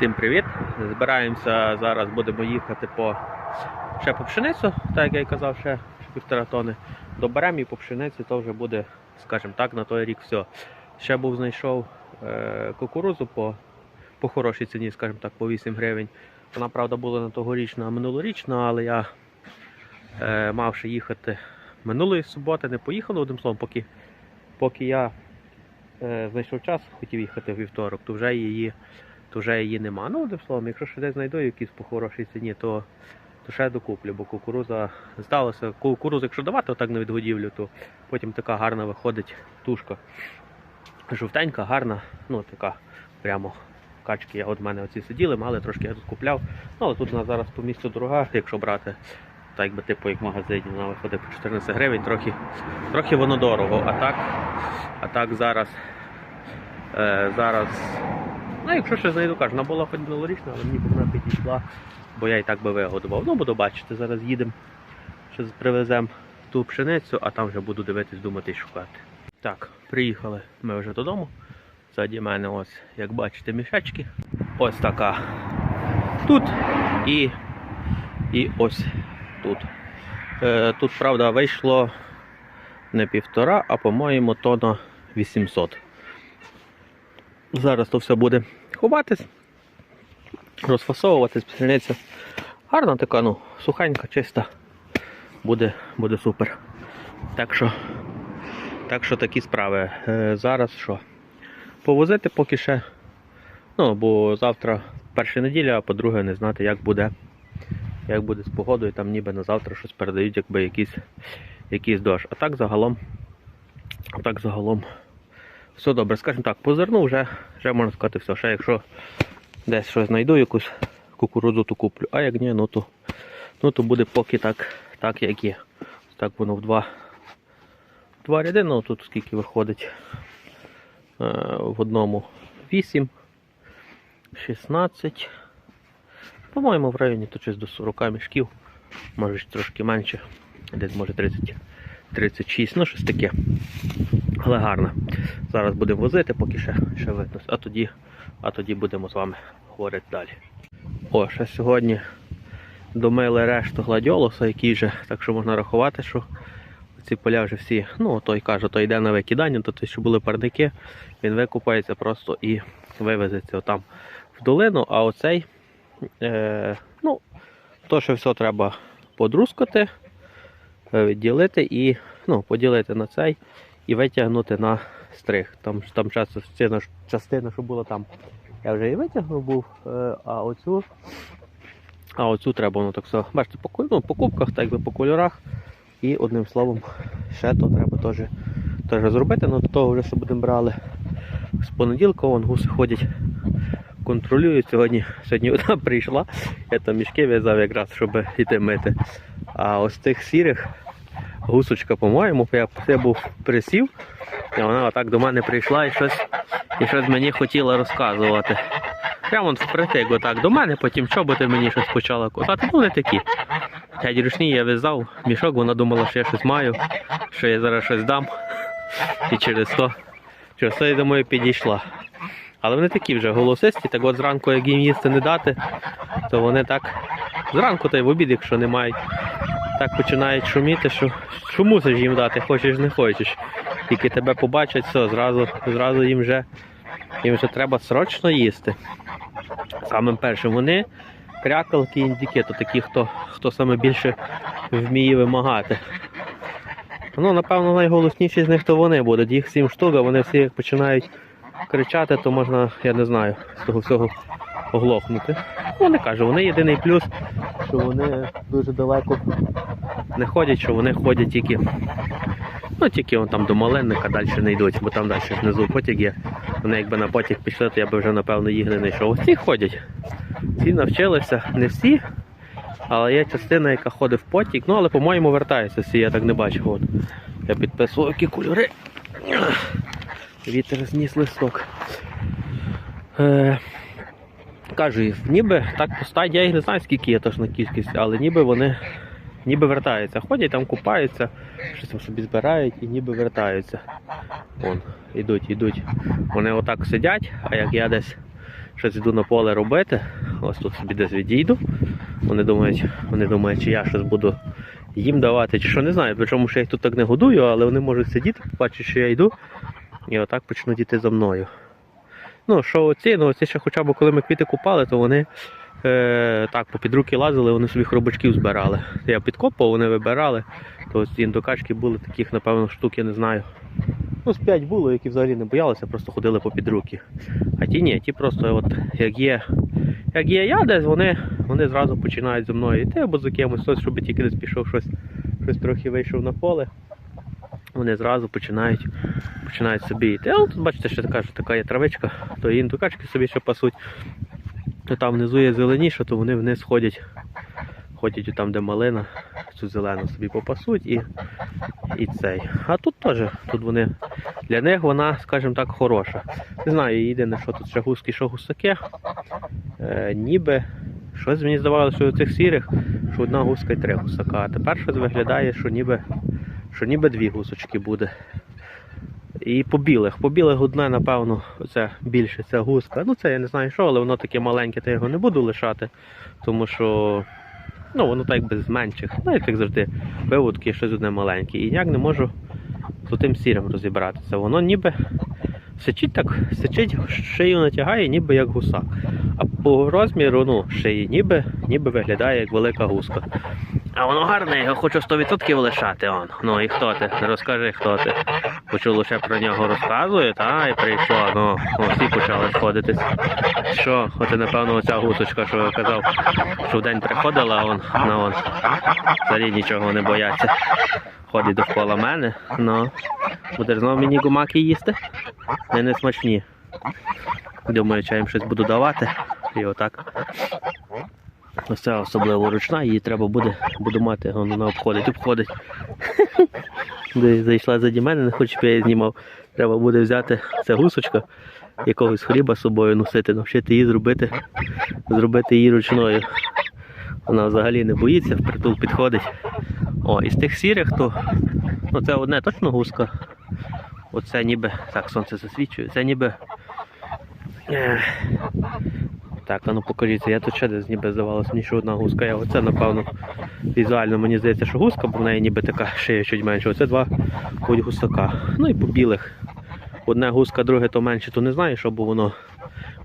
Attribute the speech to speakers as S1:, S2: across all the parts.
S1: Всім привіт! Збираємося зараз, будемо їхати по ще по пшеницю, так як я й казав, ще півтора тони. Доберемо і по пшениці, то вже буде, скажімо так, на той рік все. Ще був знайшов е, кукурузу по, по хорошій ціні, скажімо так, по 8 гривень. Вона, правда, була не тогорічна, а минулорічна, але я е, мав ще їхати минулої суботи, не поїхав, одним словом, поки, поки я е, знайшов час, хотів їхати в вівторок, то вже її то вже її нема. Ну, одним словом, якщо ще десь знайду якісь по хорошій ціні, то, то ще докуплю, бо кукуруза здалося. Кукурузу, якщо давати отак на відгодівлю, то потім така гарна виходить тушка. Жовтенька, гарна, ну така прямо качки. От в мене оці сиділи, мали трошки я тут купляв. Ну, але тут вона зараз по місту дорога, якщо брати. Так якби типу як в магазині, вона виходить по 14 гривень, трохи, трохи воно дорого. А так, а так зараз, е, зараз Ну, якщо ще знайду, кажу, вона була минулорічна, але мені б вона підійшла, бо я і так би вигодував. Ну, буду бачити, зараз їдемо, ще привеземо ту пшеницю, а там вже буду дивитись, думати і шукати. Так, приїхали ми вже додому. Ззаді мене ось, як бачите, мішечки. Ось така тут і, і ось тут. Е, тут, правда, вийшло не півтора, а по-моєму, тонна 800. Зараз то все буде ховатись, розфасовуватись, пшениця. Гарна така, ну, сухенька, чиста. Буде, буде супер. Так що, так що такі справи. Е, зараз що? Повозити поки ще. Ну, бо завтра перша неділя, а по-друге, не знати, як буде. Як буде з погодою, там ніби на завтра щось передають, якби якийсь, якийсь дощ. А так загалом, а так загалом все добре. Скажімо так, по зерну вже, вже можна сказати все. Ще якщо десь щось знайду, якусь кукурудзу, то куплю. А як ні, ну то, ну, то буде поки так, так як є. Так воно в два, два ряди, ну тут скільки виходить. Е, в одному 8, 16. По-моєму, в районі то щось до 40 мішків, може трошки менше, десь може 30, 36, ну щось таке. Але гарно. Зараз будемо возити, поки ще, ще видно. А тоді, а тоді будемо з вами говорити далі. О, ще сьогодні домили решту гладіолуса, який же, так що можна рахувати, що ці поля вже всі, ну той каже, то йде на викидання, то той, що були парники, він викупається просто і вивезеться отам в долину, а оцей, е, ну, то, що все треба подрускати, е, відділити і ну, поділити на цей і витягнути на стриг. Там, там частина, частина, що була там, я вже і витягнув був, е, а оцю, а оцю треба, ну так все, бачите, по, ну, по кубках, так якби по кольорах. І одним словом, ще то треба теж, теж зробити, ну до того вже що будемо брали. З понеділка вон гуси ходять, контролюють. Сьогодні, сьогодні одна прийшла, я там мішки в'язав якраз, щоб йти мити. А ось цих сірих гусочка, по-моєму, я, був присів, і вона отак до мене прийшла і щось, і щось мені хотіла розказувати. Прямо впритик отак до мене, потім чоботи мені щось почала кусати. Не такі. Дядь рушні я в'язав мішок, вона думала, що я щось маю, що я зараз щось дам. І через то, через то, я думаю, підійшла. Але вони такі вже голосисті, так от зранку, як їм їсти не дати, то вони так зранку та й в обід, якщо не мають, так починають шуміти, що, що мусиш їм дати, хочеш не хочеш. Тільки тебе побачать, все, зразу, зразу їм вже, їм вже треба срочно їсти. Самим першим вони крякалки, індики, то такі, хто, хто саме більше вміє вимагати. Ну, напевно, найголосніші з них то вони будуть. Їх сім штук, а вони всі як починають кричати, то можна, я не знаю, з того всього оглохнути. Ну, не кажу, вони єдиний плюс, що вони дуже далеко не ходять, що вони ходять тільки. Ну, тільки вон там до Маленника далі не йдуть, бо там далі внизу потяг є. Вони якби на потяг пішли, то я би вже напевно їх не знайшов. Ці ходять. Ці навчилися, не всі, але є частина, яка ходить в потік. Ну, але, по-моєму, вертається всі, я так не бачив. От. Я підписував, які кольори. Вітер зніс листок. Е, кажу, ніби так по стадії, я їх не знаю, скільки є точна кількість, але ніби вони ніби вертаються. Ходять там, купаються, щось там собі збирають і ніби вертаються. Вон, ідуть, ідуть. Вони отак сидять, а як я десь щось йду на поле робити. Ось тут собі десь відійду. Вони думають, вони думають, чи я щось буду їм давати, чи що не знаю. Причому що я їх тут так не годую, але вони можуть сидіти, бачать, що я йду, і отак почнуть йти за мною. Ну, що оці, ну оці ще хоча б коли ми квіти купали, то вони е, так по під руки лазили, вони собі хробачків збирали. Я підкопав, вони вибирали. То ці індокачки були таких, напевно, штук, я не знаю. Ну, з п'ять було, які взагалі не боялися, просто ходили по під руки. А ті ні, ті просто, от, як є, як є я десь, вони, вони зразу починають зі мною йти або за кимось, хтось, щоб тільки десь пішов щось, щось трохи вийшов на поле. Вони зразу починають, починають собі йти. А от тут бачите, що така, що така є травичка, то індукачки собі ще пасуть. То там внизу є зеленіше, то вони вниз ходять, ходять там, де малина, цю зелену собі попасуть і, і цей. А тут теж, тут вони, для них вона, скажімо так, хороша. Не знаю, єдине, що тут ще гуски, що гусаки. Е, ніби щось мені здавалося, що у цих сірих, що одна гуска і три гусака. А тепер щось виглядає, що ніби, що ніби дві гусочки буде. І по білих. По білих одне, напевно, це більше ця гуска. Ну це я не знаю що, але воно таке маленьке, то я його не буду лишати, тому що ну, воно так би з менших. Знаєте, як завжди, виводки щось одне маленьке. І ніяк не можу з тим сірим розібратися. Воно ніби сичить так, сичить, шию натягає, ніби як гусак. А по розміру ну, шиї ніби, ніби виглядає як велика гуска. А воно гарне, його хочу 100% лишати. Он. Ну і хто ти? Розкажи, хто ти. Почув лише про нього розказує, та і прийшло. Ну, всі почали сходитись. Що, от напевно, оця гусочка, що я казав, що в день приходила, он, ну, он, взагалі нічого не бояться. Ходить довкола мене, ну, будеш знову мені гумаки їсти? Вони не смачні. Думаю, що я їм щось буду давати. І отак. Ось ця особливо ручна, її треба буде, буду мати, вона обходить, обходить. Зайшла заді мене, не хоче, щоб я її знімав. Треба буде взяти ця гусочка, якогось хліба з собою носити, навчити її зробити, зробити її ручною. Вона взагалі не боїться, впритул підходить. О, із тих сірих, то ну, це одне точно гуска. Оце ніби. Так, сонце засвічує, це ніби. Так, а ну покажіться, я тут ще десь ніби здавалося, мені що одна гуска. Я оце, напевно, візуально мені здається, що гуска, бо в неї ніби така шия чуть менше. Оце два будь гусака. Ну і по білих. Одне гуска, друге то менше, то не знаю, що бо воно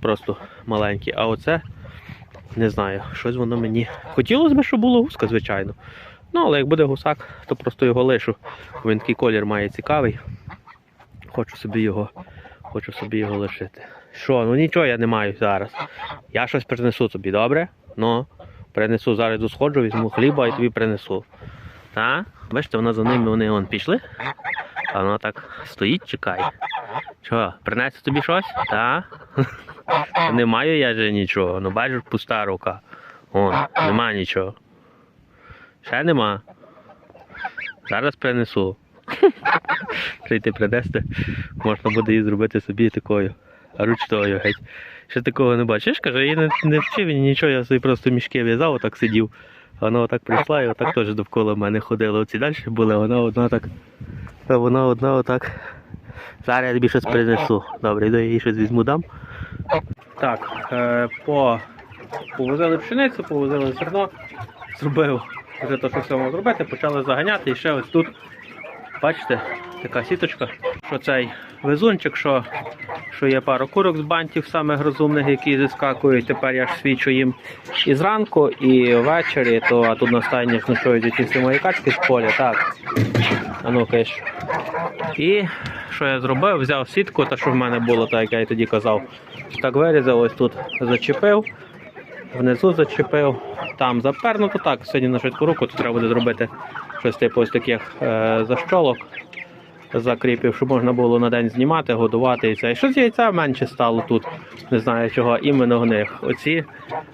S1: просто маленьке. А оце не знаю, щось воно мені. Хотілося б, щоб було гуска, звичайно. Ну, але як буде гусак, то просто його лишу. Він такий колір має цікавий. Хочу собі його, хочу собі його лишити. Що, ну нічого я не маю зараз. Я щось принесу тобі, добре? Ну, принесу зараз йду сходжу, візьму хліба і тобі принесу. Та? Бачите, вона за ними вони вон пішли. А вона так стоїть, чекає. Що, принести тобі щось? Та? Не маю я же нічого. Ну бачиш, пуста рука. Вон, нема нічого. Ще нема. Зараз принесу. Прийти принести, можна буде її зробити собі такою ручною геть. Ще такого не бачиш, каже, я не, не вчив нічого, я собі просто мішки в'язав, отак сидів. Вона отак прийшла і отак теж довкола мене ходила. Оці далі були, вона одна так. А вона одна отак. Зараз я тобі щось принесу. Добре, йду я їй щось візьму дам. Так, е, по... повозили пшеницю, повозили зерно, зробив вже те, що все мав зробити, почали заганяти і ще ось тут. Бачите, така сіточка, що цей везунчик, що, що є пару курок з бантів, самих розумних, які зіскакують. Тепер я ж свічу їм і зранку, і ввечері, то а тут на стайнях ночують ті всі мої качки з поля, так. А ну киш. І що я зробив? Взяв сітку, та що в мене було, так як я й тоді казав. Так вирізав, ось тут зачепив, внизу зачепив, там запернуто так. Сьогодні на швидку руку тут треба буде зробити щось типу ось таких е, защолок. Закріпів, щоб можна було на день знімати, годувати і. І щось яйця менше стало тут. Не знаю чого, іменно в них. Оці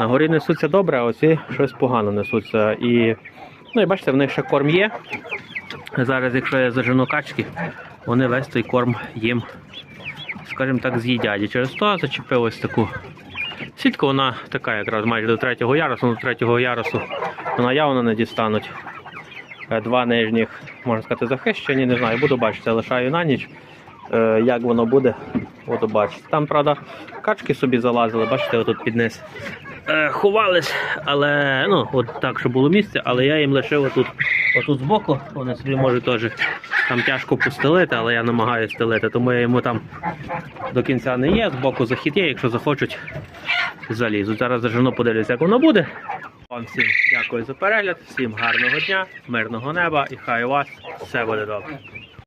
S1: на горі несуться добре, а оці щось погано несуться. І, ну і бачите, в них ще корм є. Зараз, якщо я зажену качки, вони весь той корм їм, скажімо так, з'їдять. І через то зачепив таку сітку, вона така якраз майже до третього ярусу, ну, до третього ярусу вона явно не дістануть. Е, Два нижніх, можна сказати, захищені, не знаю, буду бачити, лишаю на ніч. е, як воно буде. От бачите. Там, правда, качки собі залазили, бачите, отут під низ. Е, ховались, але ну, от так, щоб було місце, але я їм лишив отут, отут збоку. Вони собі можуть теж там тяжко постелити, але я намагаюся стелити, тому я йому там до кінця не є, збоку захід є, якщо захочуть, залізуть. Зараз зажено подивлюся, як воно буде. Вам всім дякую за перегляд, всім гарного дня, мирного неба і хай у вас все буде добре.